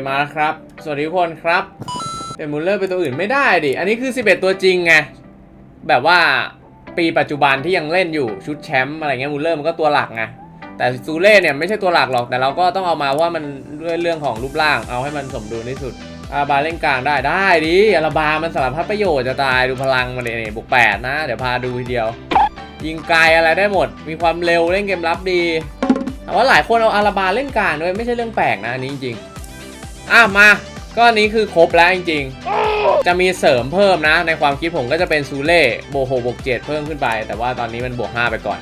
คมาแล้วครับ สวัสดีทุกคนครับ แต่มูลเลอร์เป็นตัวอื่นไม่ได้ดิ อันนี้คือ 11 ตัวจริงไง แบบว่าปีปัจจุบันที่ยังเล่นอยู่ชุดแชมป์อะไรเงี้ยมูลเลอร์มันก็ตัวหลักไง แต่ซูเล่เนี่ยไม่ใช่ตัวหลักหรอก แต่เราก็ต้องเอามาเพราะว่ามันด้วยเรื่องของรูปร่าง เอาให้มันสมดุลที่สุดอาราบาเล่นกลางได้ได้ดิอาราบามันสารพัดประโยชน์จะตายดูพลังมันเนี่ยบวกแปดนะ เดี๋ยวพาดูทีเดียว ยิงไกลอะไรได้หมด มีความเร็วเล่นเกมรับดีแต่ว่าหลายคนเอาอาราบาเล่นกลางด้วยไม่ใช่เรื่องแปลกนะอันนี้จริง อะมาก็นี้คือครบแล้วจริงๆ จะมีเสริมเพิ่มนะ ในความคิดผมก็จะเป็นซูเล่โบโฮบวกเจ็ดเพิ่มขึ้นไป แต่ว่าตอนนี้มันบวก5ไปก่อน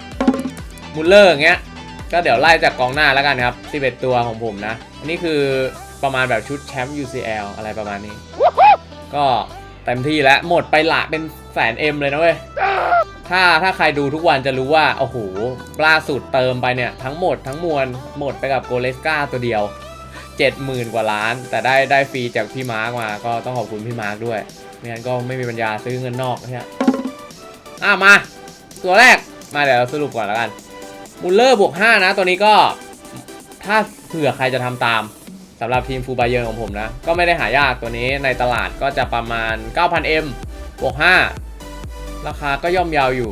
มุลเลอร์อย่างเงี้ยก็เดี๋ยวไล่จากกองหน้าแล้วกันครับ11ตัวของผมนะอันนี้คือประมาณแบบชุดแชมป์ UCL อะไรประมาณนี้ ก็เต็มที่แล้วหมดไปหละเป็นแสนเอ็มเลยนะเว้ยถ้าถ้าใครดูทุกวันจะรู้ว่า โอ้โหล่าสุดเติมไปเนี่ย ทั้งหมดทั้งมวลหมดไปกับโกเลสกาตัวเดียว 70,000 กว่าล้าน แต่ได้ได้ฟรีจากพี่มาร์กมาก็ต้องขอบคุณพี่มาร์กด้วยไม่งั้นก็ไม่มีปัญญาซื้อเงินนอกเนี่ยอะมา ตัวแรกมาเดี๋ยวเราสรุปก่อนแล้วกันมูลเลอร์บวก5นะ ตัวนี้ก็ถ้าเผื่อใครจะทำตามสำหรับทีมฟูบาเยอร์ของผมนะ ก็ไม่ได้หายากตัวนี้ในตลาดก็จะประมาณ 9,000M บวก5ราคาก็ย่อมเยาวอยู่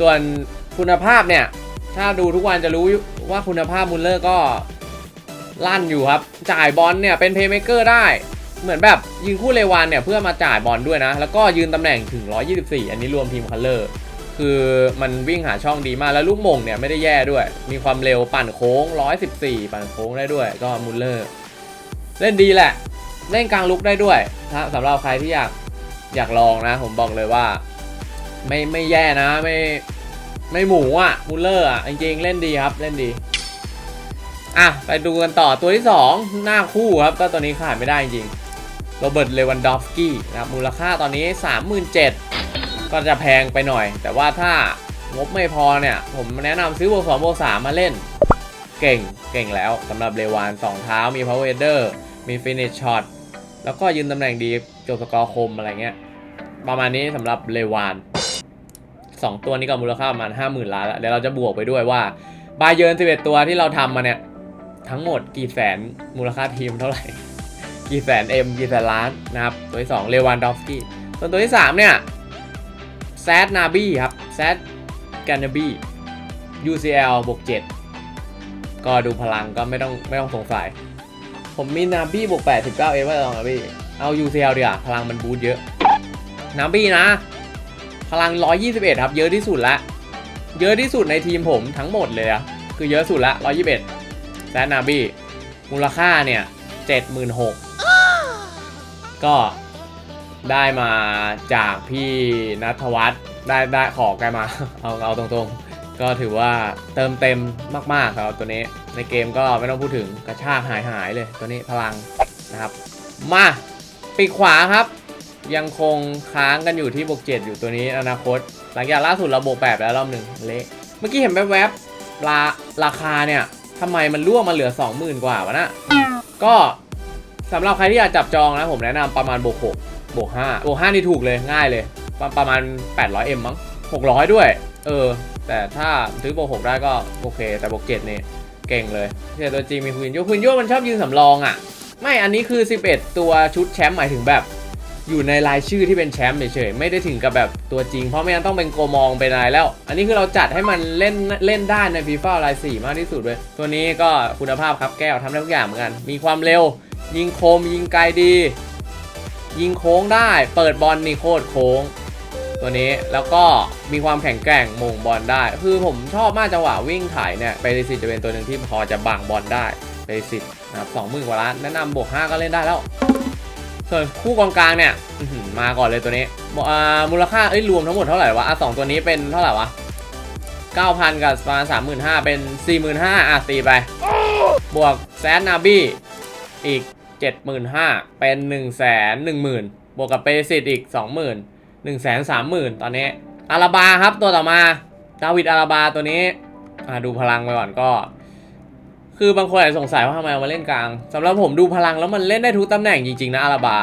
ส่วนคุณภาพเนี่ย ถ้าดูทุกวันจะรู้ว่าคุณภาพมูลเลอร์ก็ ลั่นอยู่ครับ จ่ายบอลเนี่ยเป็นเพย์เมเกอร์ได้ เหมือนแบบยิงคู่เลวันเนี่ยเพื่อมาจ่ายบอลด้วยนะ แล้วก็ยืนตำแหน่งถึง 124 อันนี้รวมทีมคัลเลอร์ คือมันวิ่งหาช่องดีมาก แล้วลูกมงเนี่ยไม่ได้แย่ด้วย มีความเร็วปั่นโค้ง 114 ปั่นโค้งได้ด้วย ก็มุลเลอร์ เล่นดีแหละ เล่นกลางลุกได้ด้วยถ้าสำหรับใครที่อยากอยากลองนะ ผมบอกเลยว่า ไม่ไม่แย่นะไม่ไม่หมูอะมุลเลอร์อะจริงๆเล่นดีครับเล่นดี อะไปดูกันต่อตัวที่ 2 หน้าคู่ครับก็ตัวนี้ขาดไม่ได้จริงโรเบิร์ตเลวันดอฟสกี้นะครับมูลค่าตอนนี้ 37,000ก็จะแพงไปหน่อย แต่ว่าถ้างบไม่พอเนี่ย ผมแนะนำซื้อบวก2บวก3มาเล่น เก่งเก่งแล้วสำหรับเลวาน2เท้ามี power header มี finish shot แล้วก็ยืนตำแหน่งดีจบสกอร์คมอะไรเงี้ย ประมาณนี้สำหรับเลวาน2 ตัวนี้ก็มูลค่าประมาณ 50,000 ล้านแล้วเดี๋ยวเราจะบวกไปด้วยว่า บาเยิร์น11 ตัวที่เราทำมาเนี่ย ทั้งหมดกี่แสนมูลค่าทีมเท่าไหร่ กี่แสนเอ็มกี่แสนล้านนะครับ ตัวที่ 2 เลวานดอฟสกี้ส่วนตัวที่ 3 เนี่ยแซดนาบี้ครับแซดกันาบี้ UCL บวก7ก็ดูพลังก็ไม่ต้องไม่ต้องสงสัย ผมมีนาบี้บวก89เอฟไว้ลองนาบี้เอา UCL ดีกว่าพลังมันบูทเยอะนาบี้นะ พลัง 121 ครับ เยอะที่สุดละเยอะที่สุดในทีมผมทั้งหมดเลยอะคือเยอะสุดละ121 แซนนาบี้มูลค่าเนี่ย76,000ก็ได้มาจากพี่นัทวัฒน์ได้ได้ขอแกมา เอาเอาตรงๆ ก็ถือว่าเติมเต็มมากๆครับตัวนี้ในเกมก็ไม่ต้องพูดถึงกระชากหายหายๆเลยตัวนี้พลังนะครับ มาปีกขวาครับ ยังคงค้างกันอยู่ที่บวกเจ็ดอยู่ตัวนี้อนาคต หลังจากล่าสุดเราบวกแปดแล้วรอบหนึ่งเละเมื่อกี้เห็นแวบๆราราคาเนี่ย ทำไมมันร่วงมาเหลือ 20,000 กว่าวะนะ ก็สำหรับใครที่อยากจับจองนะผมแนะนำประมาณบวก6บวก5บวก5นี่ถูกเลยง่ายเลยประประมาณ 800M มั้ง 600 ด้วย เออ แต่ถ้าซื้อบวก6ได้ก็โอเค แต่บวก7นี่เก่งเลยแต่ตัวจริงมีคุนโยคุนโยมันชอบยืนสำรองอะ ไม่อันนี้คือ 11 ตัวชุดแชมป์หมายถึงแบบ อยู่ในรายชื่อที่เป็นแชมป์เฉยๆไม่ได้ถึงกับแบบตัวจริง เพราะไม่งั้นต้องเป็นโกมองเป็นอะไรแล้ว อันนี้คือเราจัดให้มันเล่นเล่นได้ในฟีฟ่าราย4มากที่สุดเลยตัวนี้ก็คุณภาพครับแก้วทำได้ทุกอย่างเหมือนกัน มีความเร็ว ยิงคม ยิงไกลดี ยิงโค้งได้ เปิดบอลนี่โคตรโค้ง ตัวนี้แล้วก็มีความแข็งแกร่งมงบอลได้ คือผมชอบมากจังหวะวิ่งถ่ายเนี่ยเปริสิตจะเป็นตัวหนึ่งที่พอจะบังบอลได้เปริสิตนะครับสองหมื่นกว่าล้านแนะนำบวก5ก็เล่นได้แล้ว ส่วนคู่กองกลางเนี่ยมาก่อนเลยตัวนี้มูลค่าเอ้ยรวมทั้งหมดเท่าไหร่วะอะสองตัวนี้เป็นเท่าไหร่วะ9,000กับประมาณ35,000เป็น45,000อะตีไป บวกแซนนาบี้อีก75,000เป็น1 1 0 0 0 0บวกกับเปซิตอีก20,000 1 3 0 0 0 0ตอนนี้อาราบาครับตัวต่อมาดาวิดอาราบาตัวนี้อะดูพลังไปก่อนก็ คือบางคนอาจจะสงสัยว่าทำไมเอามาเล่นกลางสำหรับผมดูพลังแล้วมันเล่นได้ทุกตำแหน่งจริงๆนะอาราบา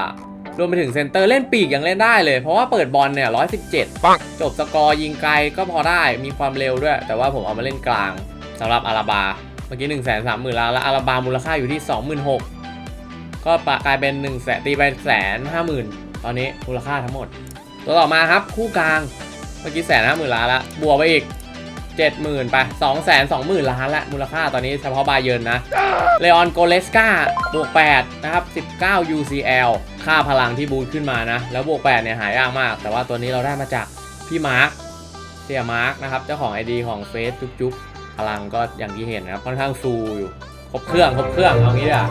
รวมไปถึงเซนเตอร์เล่นปีกยังเล่นได้เลย เพราะว่าเปิดบอลเนี่ย117ปังจบสกอร์ยิงไกลก็พอได้มีความเร็วด้วย แต่ว่าผมเอามาเล่นกลางสำหรับอาราบาเมื่อกี้1 3 0 0 0 0ล้านแล้วอาราบามูลค่าอยู่ที่ 26,000ก็ปะกลายเป็น1นึ่งแสนตีไปแสนห้าหมื่นตอนนี้มูลค่าทั้งหมด ตัวต่อมาครับคู่กลางเมื่อกี้แสนห้าหมื่นล้านละบวกไปอีก 70,000ไป2 2 0 0 0 0ล้านละมูลค่าตอนนี้เฉพาะบาเยิร์นนะเลออนโกเลสกาบวก8นะครับ19 UCL ค่าพลังที่บูทขึ้นมานะ แล้วบวก8เนี่ยหายากมาก แต่ว่าตัวนี้เราได้มาจากพี่มาร์คเสียมาร์คนะครับ เจ้าของ ID ของเฟซจุ๊บจุ๊บพลังก็อย่างที่เห็นนะครับค่อนข้างฟูอยู่ครบเครื่องครบเครื่องเอางี้ดีกว่า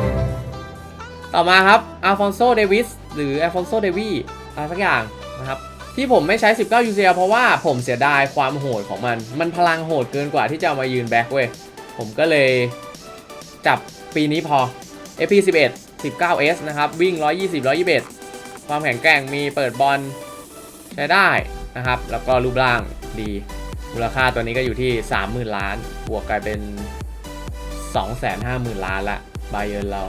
ต่อมาครับอัลฟอนโซเดวิสหรืออัลฟอนโซเดวีอะไรสักอย่างนะครับ ที่ผมไม่ใช้ 19 UCL เพราะว่าผมเสียดายความโหดของมัน มันพลังโหดเกินกว่าที่จะมายืนแบ็คเว้ย ผมก็เลยจับปีนี้พอ FP 11 19S นะครับ วิ่ง 120 121 ความแข็งแกร่งมีเปิดบอลใช้ได้นะครับ แล้วก็รูปร่างดี มูลค่าตัวนี้ก็อยู่ที่ 30,000 ล้าน บวกกลายเป็น 250,000 ล้านละบาเยร์เรา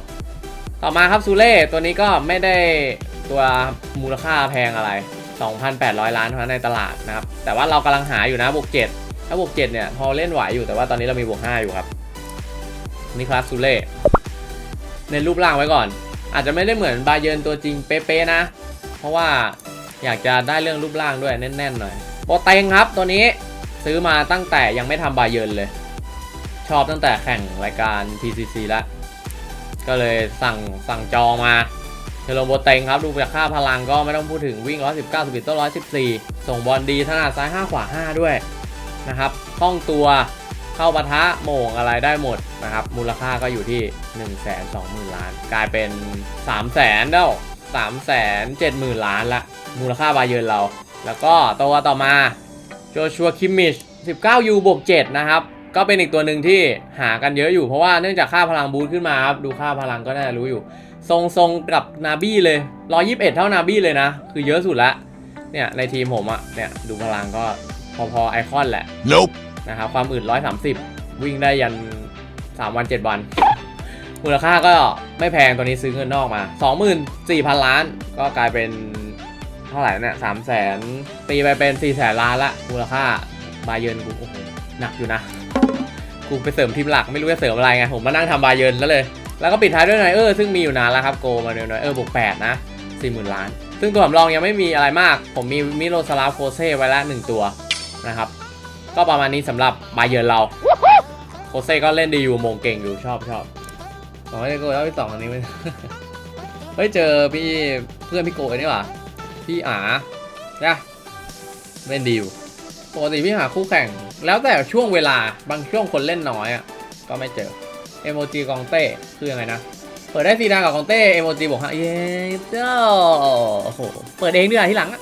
ต่อมาครับซูเล่ตัวนี้ก็ไม่ได้ตัวมูลค่าแพงอะไร 2,800 ล้านเท่านั้นในตลาดนะครับ แต่ว่าเรากำลังหาอยู่นะบวก7ถ้าบวก7เนี่ยพอเล่นไหวอยู่แต่ว่าตอนนี้เรามีบวก5อยู่ครับนี่ครับซูเล่ในรูปร่างไว้ก่อน อาจจะไม่ได้เหมือนบาเยินตัวจริงเป๊ะๆนะ เพราะว่าอยากจะได้เรื่องรูปร่างด้วยแน่นๆหน่อยโปเตงครับตัวนี้ซื้อมาตั้งแต่ยังไม่ทำบาเยินเลย ชอบตั้งแต่แข่งรายการ TCC แล้วก็เลยสั่งสั่งจองมา เทโลโบเตงครับ ดูจากค่าพลังก็ไม่ต้องพูดถึงวิ่ง 119สปีดต้114 ส่งบอลดีถนัดซ้าย 5 ขวา 5 ด้วยนะครับคล่องตัวเข้าปะทะโมงอะไรได้หมดนะครับ มูลค่าก็อยู่ที่ 1 2 0 0 0 0 ล้าน กลายเป็น 3 0 0 0 0 0แล้ว3 7 0 0 0 0 ล้านละ มูลค่าบาเยินเรา แล้วก็ตัวต่อมาโจชัวคิมมิช19 U บวก7นะครับก็เป็นอีกตัวหนึ่งที่หากันเยอะอยู่เพราะว่าเนื่องจากค่าพลังบูทขึ้นมาครับ ดูค่าพลังก็น่าจะรู้อยู่ ทรงทรงกับนาบี้เลย121เท่านาบี้เลยนะ คือเยอะสุดละเนี่ยในทีมผมอะเนี่ยดูพลังก็พอๆไอคอนแหละ Nope. นะครับความอื่น130วิ่งได้ยัน3วัน7วัน มูลค่าก็ไม่แพงตัวนี้ซื้อเงินนอกมา24,000ล้าน ก็กลายเป็นเท่าไหร่เนี่ย3 0 0 0 0 0ตีไปเป็น4 0 0 0 0ล้านละ มูลค่าบาเยิร์นกูโอ้โหหนักอยู่นะ กูไปเสริมทีมหลักไม่รู้จะเสริมอะไรไงผมมานั่งทำบาเยิร์นแล้วเลย แล้วก็ปิดท้ายด้วยไนเออร์ซึ่งมีอยู่นานแล้วครับโกมาเนยเออร์บวก8นะ40,000ล้าน ซึ่งตัวสำรองยังไม่มีอะไรมาก ผมมีมิโรสลาฟโคเซ่ไว้ละหนึ่งตัวนะครับ ก็ประมาณนี้สำหรับบาเยิร์นเราโคเซ่ก็เล่นดีอยู่โมงเก่งอยู่ชอบชอบสองไอ้โกแล้วพี่สองอันนี้ไม่เฮ้ยเจอพี่เพื่อนพี่โกนี่หว่าพี่อาเนี่ยเล่นดีอยู่ปกติพี่หาคู่แข่ง แล้วแต่ช่วงเวลาบางช่วงคนเล่นน้อยอะก็ไม่เจอ เอโมจิกองเต้คือยังไงนะเปิดได้สีดากับกองเต้เอโมจิบอกฮะเย้เจ้าโอ้โหเปิดเองด้วยที่หลังอะ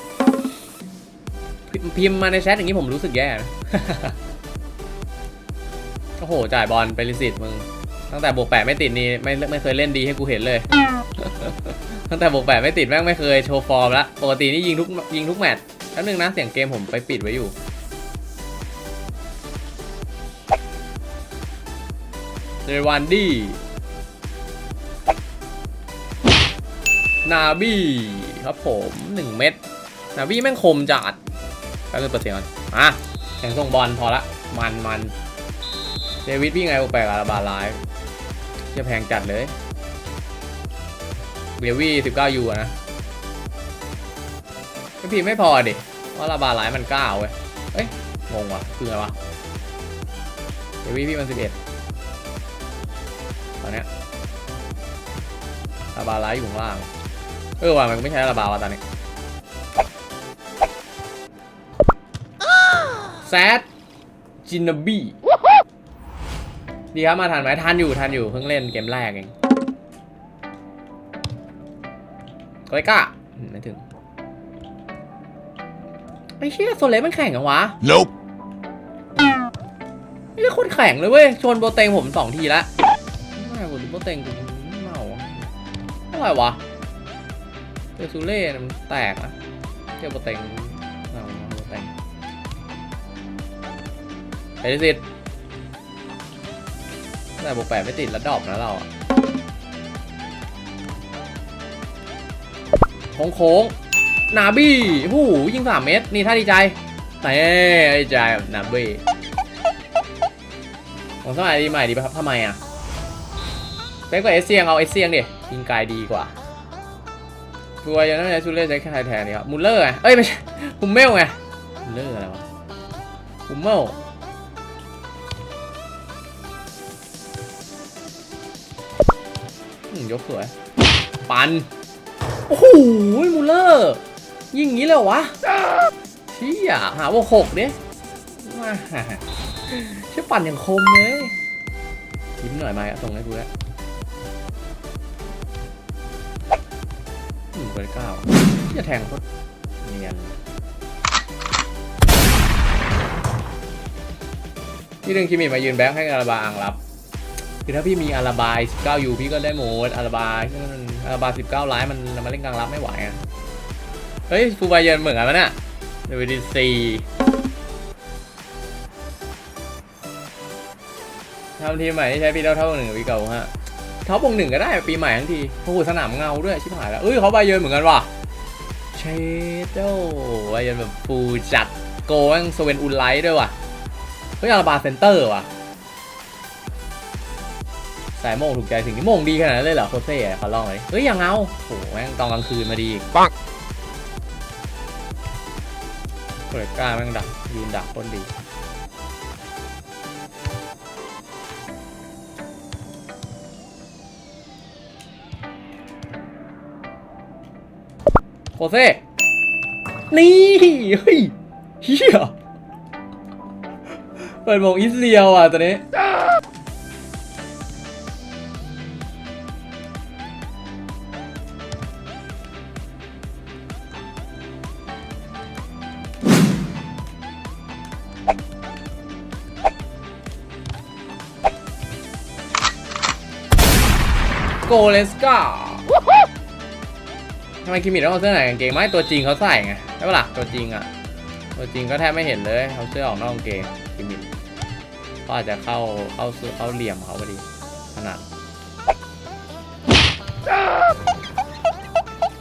พิมพ์พิมพ์มาในแชทอย่างนี้ผมรู้สึกแย่นะโอ้โห จ่ายบอลไปลิสิตมึง ตั้งแต่บวกแปดไม่ติดนี่ไม่ไม่เคยเล่นดีให้กูเห็นเลย ตั้งแต่บวกแปดไม่ติดแม่งไม่เคยโชว์ฟอร์มละปกตินี่ยิงทุกยิงทุกแมตช์แล้วนึงนะเสียงเกมผมไปปิดไว้อยู่ เรวันดี้นาบี้ครับผมหนึ่งเม็ดนาบี้แม่งคมจัดแป๊บนึงเปิดเสียงก่อนอะแข่งส่งบอลพอละ มันมันเดวิดพี่ไงโอแปลกอาราบาไลฟ์จะแพงจัดเลยเบวี่สิบเก้ายูนะไม่พีไม่พอดิว่าอาราบาไลฟ์มันเก้าเว้ยเอ้ยงงว่ะคืออะไรวะเดวี่พี่มันสิบเอ็ด อนเนี้ยอาราบาไลฟ์อยู่ข้างล่าง เออว่ะมันไม่ใช่อาราบาวะตอนนี้แซดจินบีดีครับมาทันไหมทันอยู่ทันอยู่เพิ่งเล่นเกมแรกเองโกเลก้าอืมไม่ถึงไอ้เชี่ยโซเลสมันแข่งกันวะ Nope. ไม่ใช่คนแข่งเลยเว้ย ชนโปรเตงผมสองทีละไม่ผม โปรเต็งกูเมาอะไรวะเจอซูเล่เนี่ยมันแตกนะเจอโปรเต็งเอาโปรเต็งเอลิสิแต่บวกแปดไม่ติดแล้วดรอปนะเราอะโค้งโค้งๆนาบี้หูยิงสามเมตร นี่ถ้าดีใจแต่ดีใจนาบี้ผมสมัยดีใหม่ดีป่ะครับทำไมอะ เป๊กกว่าเอเซียงเอาเอเซียงดิยิงไกลดีกว่าตัวยังน่าจะชูเล่ใช้แค่ไทยแทนนี่ครับมูลเลอร์ไงเอ้ยไม่ใช่ฮุมเมลไงมูลเลอร์อะไรวะฮุมเมลยกสวยปันโอ้โหมูลเลอร์ยิงงี้เลยเหรอวะเชี่ยหาว่าหกเนี่ยมาเชื่อปั่นอย่างคมเลยยิ้มหน่อยไหมอะส่งให้กูแล้ว เบอร์เก้าจะแทงโคตรเนียนพี่ดึงคิมิมายืนแบ็คให้อาราบาอังรับ คือถ้าพี่มีอาราบาย19ยูพี่ก็ได้โหมดอาราบายซึ่มันอาราบาย19ไลน์มันมันเล่นกลางรับไม่ไหวอะเฮ้ยฟูบาเยนเหมือนกันปะเนี่ยเดวิดซีทำทีมใหม่ที่ใช้ปีเท่าเท่าหนึ่งกับปีเก่าฮะ ท็อปวงหนึ่งก็ได้ปีใหม่ทั้งทีโอ้โหสนามเงาด้วยชิบหายแล้วเอ้ยเขาบาเยนเหมือนกันว่ะเชโดบาเยนแบบฟูจัดโกแม่งสเวนอุลไลท์ด้วยว่ะเฮ้ยอาราบาเซนเตอร์ว่ะสายโมงถูกใจสิ่งที่โมงดีขนาดนั้นเลยเหรอโคเซ่อะขอลองหน่อยดิเฮ้ยยังเอาโหแม่งตอนกลางคืนมาดีอีกปังเปิดกล้าแม่งดักยืนดักคนดี โคเซ่นี่เฮ้ยเฮียเปิดโมงอิสเรียวอะตอนนี้โกเลสกา ทำไมคิมิต้องเอาเสื้อไหนกางเกงไม่ตัวจริงเขาใส่ไงใช่ปะล่ะตัวจริงอะตัวจริงก็แทบไม่เห็นเลยเอาเสื้อออกนอกกางเกงคิมิเขาอาจจะเข้าเข้าเสื้อเข้าเหลี่ยมเขาพอดีขนาด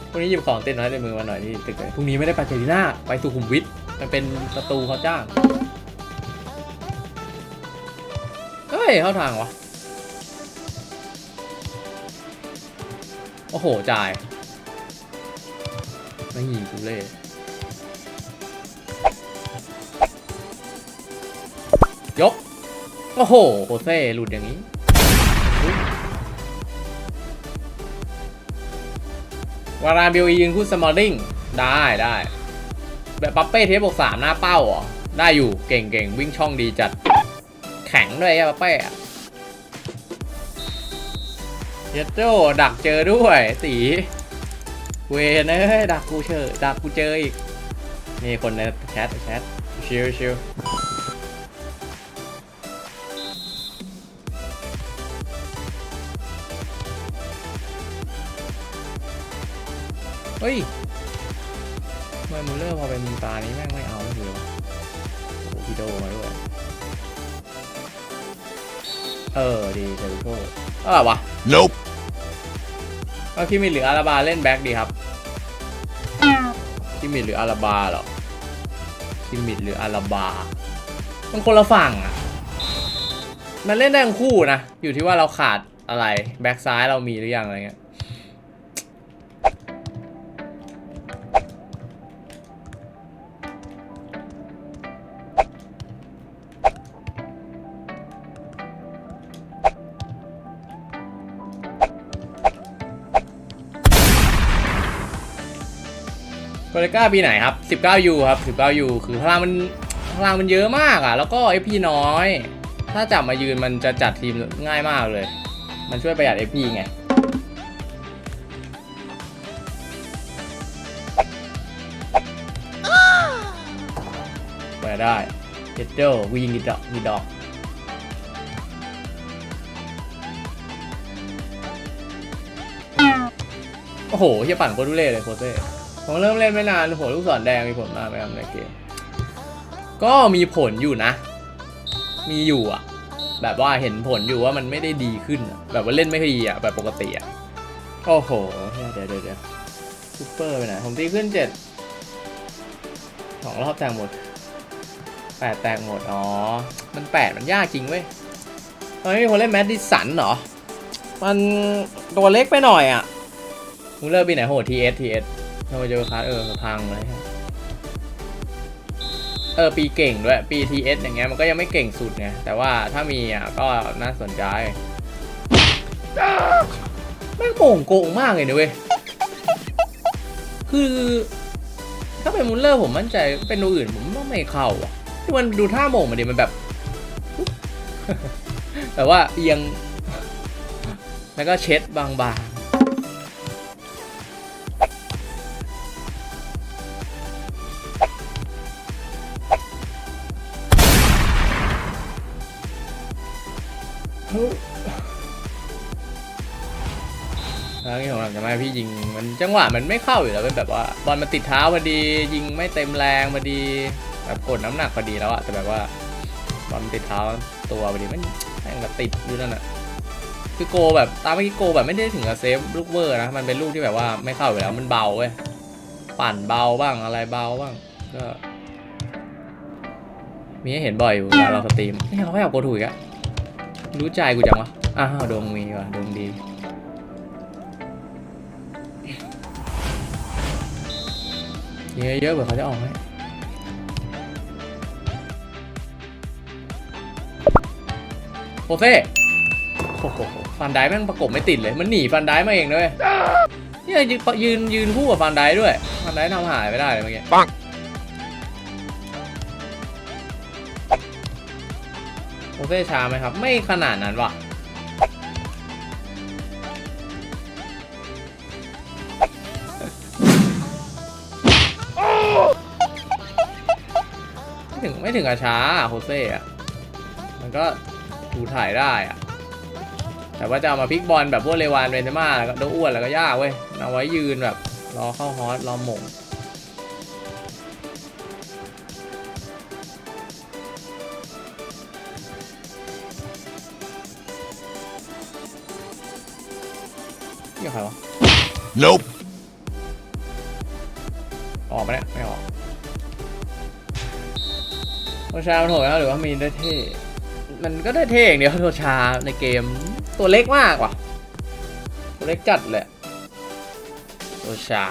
พรุ่งนี้หยิบของเต้นน้อยในมือมาหน่อยที่ตึกเลยพรุ่งนี้ไม่ได้ไปเจดีน่าไปสุขุมวิทมันเป็นประตูเขาจ้างเฮ้ยเข้าทางวะโอ้โหจ่าย ไม่ยิงกูเล่ยก โอ้โห โคเซ่หลุดอย่างนี้วาราเบลอียืนคู่สมอลลิงได้ได้ แบบปัปเป้เทปบวกสามหน้าเป้าเหรอได้อยู่เก่งเก่งวิ่งช่องดีจัด แข็งด้วยไอ้ปัปเป้อเยโจดักเจอด้วยตี เวนเอ้ยดักกูเจอดักกูเจออีก นี่คนในแชทแชทชิวชิวเฮ้ยทำไมมูเลอร์พอเป็นตานี้แม่งไม่เอาเลยวะโอ้โหพี่โดมาด้วย เออ ดีเจอโชอะไรวะ Nope. ก็คิมิหรืออาราบาเล่นแบ็กดีครับคิมิหรืออาราบาเหรอคิมิหรืออาราบามันคนละฝั่งอะ มันเล่นได้ทั้งคู่นะ อยู่ที่ว่าเราขาดอะไร แบ็กซ้ายเรามีหรือยังอะไรเงี้ย โกเลก้าปีไหนครับ 19U ครับ 19U คือพลังมันพลังมันเยอะมากอะ แล้วก็ FP น้อย ถ้าจับมายืนมันจะจัดทีมง่ายมากเลย มันช่วยประหยัด FP ไงเปิดได้เจดเดอร์วิ่งดีดอกดีดอกโอ้โหเฮียปั่นโคตรทุเล่เลยโคตรเซ่ ผมเริ่มเล่นไม่นานโหลูกศรแดงมีผลมากไหมครับในเกม ก็มีผลอยู่นะ มีอยู่อะแบบว่าเห็นผลอยู่ว่ามันไม่ได้ดีขึ้น แบบว่าเล่นไม่ดีอะแบบปกติอะโอ้โห เดี๋ยวเดี๋ยวเดี๋ยวซูเปอร์ไปไหน ผมตีขึ้นเจ็ดสองรอบแตกหมดแปดแตกหมด อ๋อ มันแปดมันยากจริงเว้ยตอนนี้มีคนเล่นแมดดิสันเหรอ มันตัวเล็กไปหน่อยอะมูเลอร์ปีไหนโหทีเอสทีเอส ทำไมเจอคาเออพังเลยเออปีเก่งด้วยปีทีเอสอย่างเงี้ยมันก็ยังไม่เก่งสุดไงแต่ว่าถ้ามีอะก็น่าสนใจแม่งโป่งโกงมากเลยนะเว้ยคือ ถ้าเป็นมูลเลอร์ผมมั่นใจเป็นตัวอื่นผมว่าไม่เข้าอะที่มันดูท่าโมงมันดิมันแบบแบบว่าเอียง แล้วก็เช็ดบางๆ แล้วนี่ของหลังจะไม่พี่ยิงมันจังหวะมันไม่เข้าอยู่แล้วเป็นแบบว่าบอลมันติดเท้าพอดียิงไม่เต็มแรงพอดีแบบกดน้ำหนักพอดีแล้วอะแต่แบบว่าบอลมันติดเท้าตัวพอดีมันแม่งแบบติดอยู่นั่นอะคือโกแบบตามเมื่อกี้โกแบบไม่ได้ถึงกับเซฟลูกเวอร์นะมันเป็นลูกที่แบบว่าไม่เข้าอยู่แล้วมันเบาเว้ยปั่นเบาบ้างอะไรเบาบ้างก็มีให้เห็นบ่อยอยู่เวลาเราสตรีมนี่เขาไม่เอาโกถูกอีกอะ รู้ใจกูจังวะ อ้าวดวงมีว่ะดวงดี เยอะเยอะๆเผื่อเขาจะออกให้โอเซ่โอ้โหฟันได้แม่งประกบไม่ติดเลย มันหนีฟันได้มาเองด้วยเนี่ยยืนยืนคู่กับฟันได้ด้วย ฟันได้ทำหายไม่ได้เลยเมื่อกี้ปัง โอเซ่ช้าไหมครับ ไม่ขนาดนั้นว่ะไม่ถึงไม่ถึงกับช้าโฮเซ่อะมันก็ถูถ่ายได้อะแต่ว่าจะเอามาพลิกบอลแบบพวกเลวานเบนเซม่าแล้วก็โดอ้วนแล้วก็ยากเว้ยเอาไว้ยืนแบบรอเข้าฮอตรอหม่ง Nope. ออกไหมเนี่ยไม่ออกโทชามันโหดแล้วหรือว่ามีได้เท่ มันก็ได้เท่อย่างเดียวโทชาในเกมตัวเล็กมากว่ะตัวเล็กจัดเลยโทชา